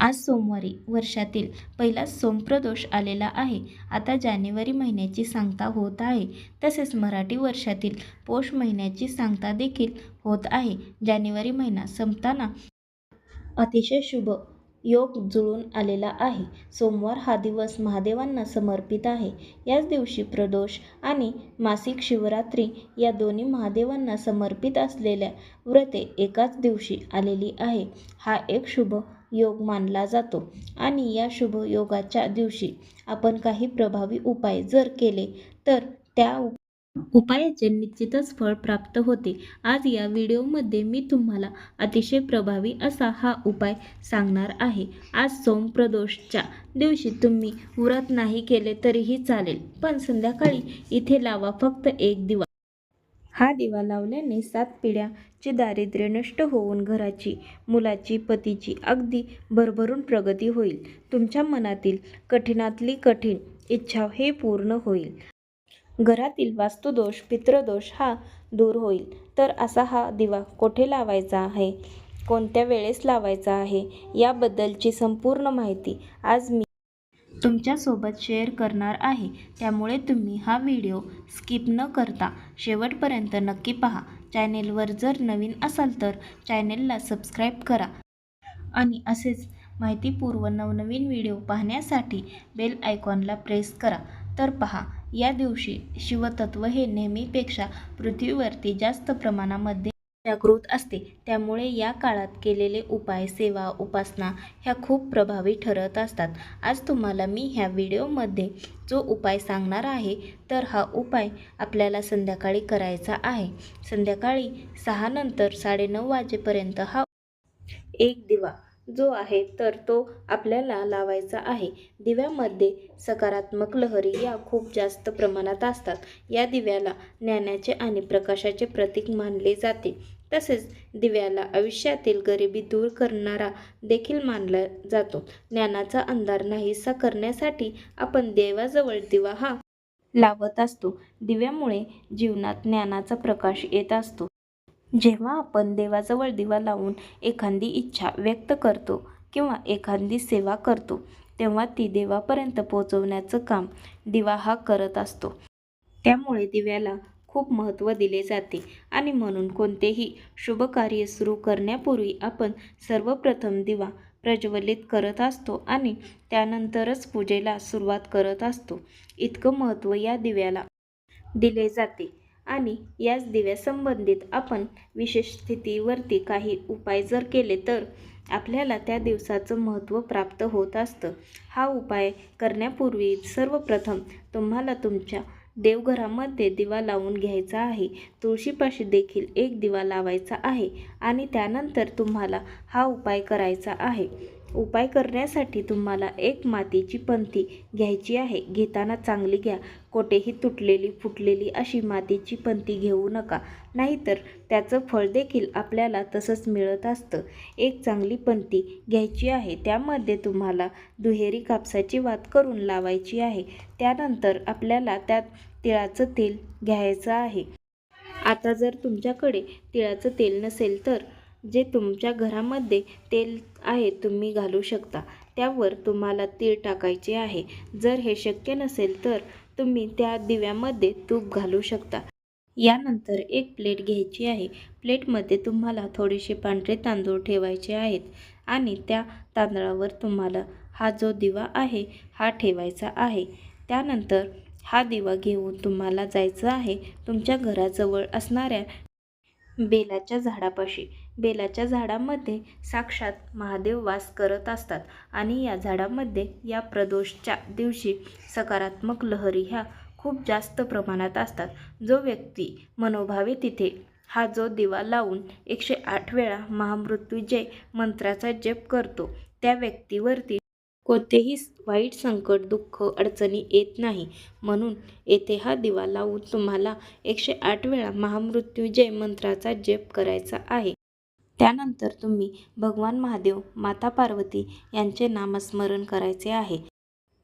आज सोमवारी वर्षातील पहिला सोमप्रदोष आलेला आहे. आता जानेवारी महिन्याची सांगता होत आहे. तसेच मराठी वर्षातील पौष महिन्याची सांगता देखील होत आहे. जानेवारी महिना संपताना अतिशय शुभ योग जुळून आलेला आहे. सोमवार हा दिवस महादेवांना समर्पित आहे. याच दिवशी प्रदोष आणि मासिक शिवरात्री या दोन्ही महादेवांना समर्पित असलेल्या व्रते एकाच दिवशी आलेली आहे. हा एक शुभ योग मानला जातो. आणि या शुभ योगाच्या दिवशी आपण काही प्रभावी उपाय जर केले तर त्या उप उपायाचे निश्चितच फळ प्राप्त होते. आज या व्हिडिओमध्ये मी तुम्हाला अतिशय प्रभावी असा हा उपाय सांगणार आहे. आज सोमप्रदोषच्या दिवशी तुम्ही व्रत नाही केले तरीही चालेल पण संध्याकाळी इथे लावा फक्त एक दिवा. हा दिवा लावल्याने सात पिढ्याचे दारिद्र्य नष्ट होऊन घराची मुलाची पतीची अगदी भरभरून प्रगती होईल. तुमच्या मनातील कठीणातली कठीण इच्छा हे पूर्ण होईल. घरातील वास्तुदोष पितृदोष हा दूर होईल. तर असा हा दिवा कोठे लावायचा आहे? कोणत्या वेळेस लावायचा आहे? याबद्दलची संपूर्ण माहिती आज मी तुमच्यासोबत शेअर करणार आहे. त्यामुळे तुम्ही हा व्हिडिओ स्किप न करता शेवटपर्यंत नक्की पहा. चॅनेलवर जर नवीन असाल तर चॅनेलला सबस्क्राईब करा. आणि असेच माहितीपूर्व नवनवीन व्हिडिओ पाहण्यासाठी बेल आयकॉनला प्रेस करा. तर पहा या दिवशी शिवतत्व हे नेहमीपेक्षा पृथ्वीवरती जास्त प्रमाणामध्ये जागृत असते. त्यामुळे या काळात केलेले उपाय सेवा उपासना ह्या खूप प्रभावी ठरत असतात. आज तुम्हाला मी ह्या व्हिडिओमध्ये जो उपाय सांगणार आहे तर हा उपाय आपल्याला संध्याकाळी करायचा आहे. संध्याकाळी सहा नंतर साडेनऊ वाजेपर्यंत हा एक दिवा जो आहे तर तो आपल्याला लावायचा आहे. दिव्यामध्ये सकारात्मक लहरी या खूप जास्त प्रमाणात असतात. या दिव्याला ज्ञानाचे आणि प्रकाशाचे प्रतीक मानले जाते. तसेच दिव्याला आयुष्यातील गरिबी दूर करणारा देखील मानला जातो. ज्ञानाचा अंधार नाहीसा करण्यासाठी आपण देवाजवळ दिवा हा लावत असतो. दिव्यामुळे जीवनात ज्ञानाचा प्रकाश येत असतो. जेव्हा आपण देवाजवळ दिवा लावून एखादी इच्छा व्यक्त करतो किंवा एखादी सेवा करतो तेव्हा ती देवापर्यंत पोहोचवण्याचं काम दिवा हा करत असतो. त्यामुळे दिव्याला खूप महत्त्व दिले जाते. आणि म्हणून कोणतेही शुभ कार्य सुरू करण्यापूर्वी आपण सर्वप्रथम दिवा प्रज्वलित करत असतो आणि त्यानंतरच पूजेला सुरुवात करत असतो. इतकं महत्त्व या दिव्याला दिले जाते. आणि याच दिव्यासंबंधित आपण विशेष स्थितीवरती काही उपाय जर केले तर आपल्याला त्या दिवसाचं महत्त्व प्राप्त होत असतं. हा उपाय करण्यापूर्वी सर्वप्रथम तुम्हाला तुमच्या देवघरामध्ये दिवा लावून घ्यायचा आहे. तुळशीपाशी देखील एक दिवा लावायचा आहे आणि त्यानंतर तुम्हाला हा उपाय करायचा आहे. उपाय करण्यासाठी तुम्हाला एक मातीची पंथी घ्यायची आहे. घेताना चांगली घ्या. कोठेही तुटलेली फुटलेली अशी मातीची पंथी घेऊ नका. नाहीतर त्याचं फळ देखील आपल्याला तसंच मिळत असतं. एक चांगली पंथी घ्यायची आहे. त्यामध्ये तुम्हाला दुहेरी कापसाची वात करून लावायची आहे. त्यानंतर आपल्याला त्यात तिळाचं तेल घ्यायचं आहे. आता जर तुमच्याकडे तिळाचं तेल नसेल तर जे तुमच्या घरामध्ये तेल आहे तुम्ही घालू शकता. त्यावर तुम्हाला तीळ टाकायचे आहे. जर हे शक्य नसेल तर तुम्ही त्या दिव्यामध्ये तूप घालू शकता. यानंतर एक प्लेट घ्यायची आहे. प्लेटमध्ये तुम्हाला थोडेसे पांढरे तांदूळ ठेवायचे आहेत आणि त्या तांदळावर तुम्हाला हा जो दिवा आहे हा ठेवायचा आहे. त्यानंतर हा दिवा घेऊन तुम्हाला जायचं आहे तुमच्या घराजवळ असणाऱ्या बेलाच्या झाडापाशी. बेलाच्या झाडामध्ये साक्षात महादेव वास करत असतात आणि या झाडामध्ये या प्रदोषच्या दिवशी सकारात्मक लहरी ह्या खूप जास्त प्रमाणात असतात. जो व्यक्ती मनोभावे तिथे हा जो दिवा लावून एकशे आठ वेळा महामृत्यूजय मंत्राचा जप करतो त्या व्यक्तीवरती कोणतेही वाईट संकट दुःख अडचणी येत नाही. म्हणून येथे हा दिवा लावून तुम्हाला एकशे आठ वेळा महामृत्यूजय मंत्राचा जप करायचा आहे. त्यानंतर तुम्ही भगवान महादेव माता पार्वती यांचे नामस्मरण करायचे आहे.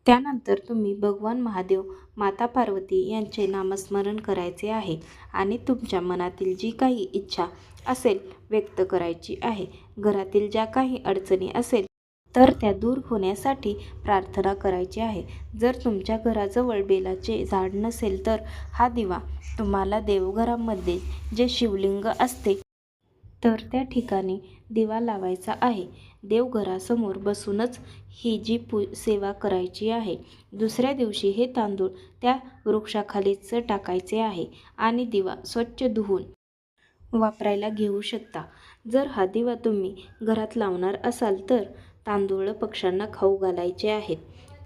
त्यानंतर तुम्ही भगवान महादेव माता पार्वती यांचे नामस्मरण करायचे आहे आणि तुमच्या मनातील जी काही इच्छा असेल व्यक्त करायची आहे. घरातील ज्या काही अडचणी असेल तर त्या दूर होण्यासाठी प्रार्थना करायची आहे. जर तुमच्या घराजवळ बेलाचे झाड नसेल तर हा दिवा तुम्हाला देवघरामध्ये जे शिवलिंग असते तर त्या ठिकाणी दिवा लावायचा आहे. देवघरासमोर बसूनच ही जी पू सेवा करायची आहे दुसऱ्या दिवशी हे तांदूळ त्या वृक्षाखालीच टाकायचे आहे आणि दिवा स्वच्छ धुवून वापरायला घेऊ शकता. जर हा दिवा तुम्ही घरात लावणार असाल तर तांदूळ पक्ष्यांना खाऊ घालायचे आहेत.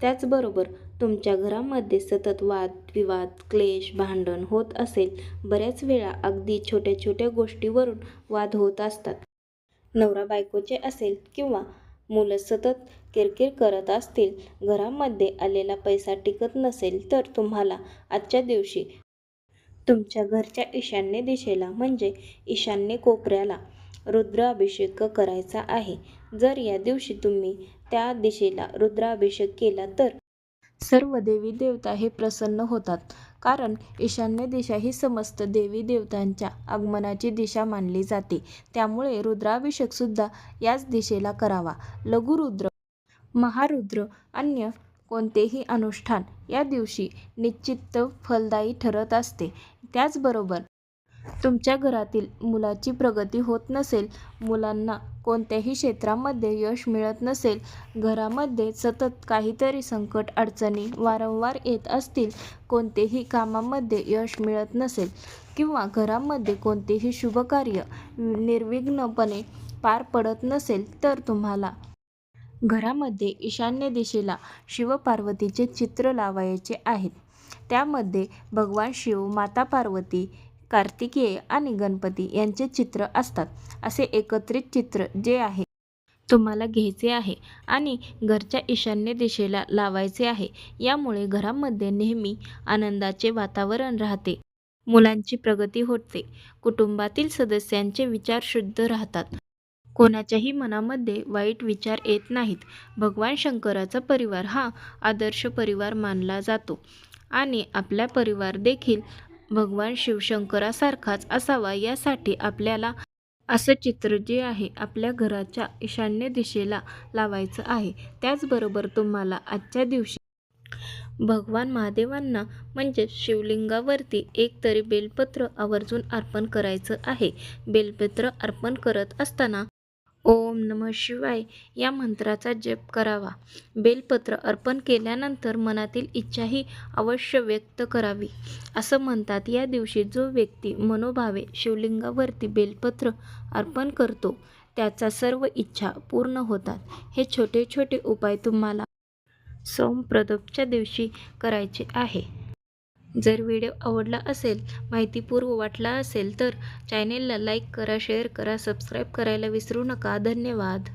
त्याचबरोबर तुमच्या घरामध्ये सतत वाद विवाद क्लेश भांडण होत असेल बऱ्याच वेळा अगदी छोट्या छोट्या गोष्टीवरून वाद होत असतात. नवरा बायकोचे असेल किंवा मुलं सतत किरकिर करत असतील घरामध्ये आलेला पैसा टिकत नसेल तर तुम्हाला आजच्या दिवशी तुमच्या घरच्या ईशान्य दिशेला म्हणजे ईशान्य कोपऱ्याला रुद्राभिषेक करायचा आहे. जर या दिवशी तुम्ही त्या दिशेला रुद्राभिषेक केला तर सर्व देवी देवता हे प्रसन्न होतात. कारण ईशान्य दिशा ही समस्त देवी देवतांच्या आगमनाची दिशा मानली जाते. त्यामुळे रुद्राभिषेक सुद्धा याच दिशेला करावा. लघुरुद्र महारुद्र अन्य कोणतेही अनुष्ठान या दिवशी निश्चित फलदायी ठरत असते. त्याचबरोबर तुमच्या घरातील मुलाची प्रगती होत नसेल मुलांना कोणत्याही क्षेत्रामध्ये यश मिळत नसेल घरामध्ये सतत काहीतरी संकट अडचणी वारंवार येत असतील कोणतेही कामामध्ये यश मिळत नसेल किंवा घरामध्ये कोणतेही शुभकार्य निर्विघ्नपणे पार पडत नसेल तर तुम्हाला घरामध्ये ईशान्य दिशेला शिवपार्वतीचे चित्र लावायचे आहेत. त्यामध्ये भगवान शिव माता पार्वती कार्तिकेय आणि गणपती यांचे चित्र असतात. असे एकत्रित चित्र जे आहे तुम्हाला घ्यायचे आहे आणि घरच्या ईशान्य दिशेला लावायचे आहे. यामुळे घरामध्ये नेहमी आनंदाचे वातावरण राहते. मुलांची प्रगती होते. कुटुंबातील सदस्यांचे विचार शुद्ध राहतात. कोणाच्याही मनामध्ये वाईट विचार येत नाहीत. भगवान शंकराचा परिवार हा आदर्श परिवार मानला जातो आणि आपला परिवार देखील भगवान शिवशंकरासारखाच असावा यासाठी आपल्याला असं चित्र जे आहे आपल्या घराच्या ईशान्य दिशेला लावायचं आहे. त्याचबरोबर तुम्हाला आजच्या दिवशी भगवान महादेवांना म्हणजेच शिवलिंगावरती एक तरी बेलपत्र आवर्जून अर्पण करायचं आहे. बेलपत्र अर्पण करत असताना ओम नम शिवाय या मंत्राचा जप करावा. बेलपत्र अर्पण केल्यानंतर मनातील इच्छाही अवश्य व्यक्त करावी. असं म्हणतात या दिवशी जो व्यक्ती मनोभावे शिवलिंगावरती बेलपत्र अर्पण करतो त्याचा सर्व इच्छा पूर्ण होतात. हे छोटे छोटे उपाय तुम्हाला सोमप्रदोपच्या दिवशी करायचे आहे. जर व्हिडिओ आवडला असेल माहितीपूर्व वाटला असेल तर चॅनेलला लाईक करा शेअर करा सबस्क्राईब करायला विसरू नका. धन्यवाद.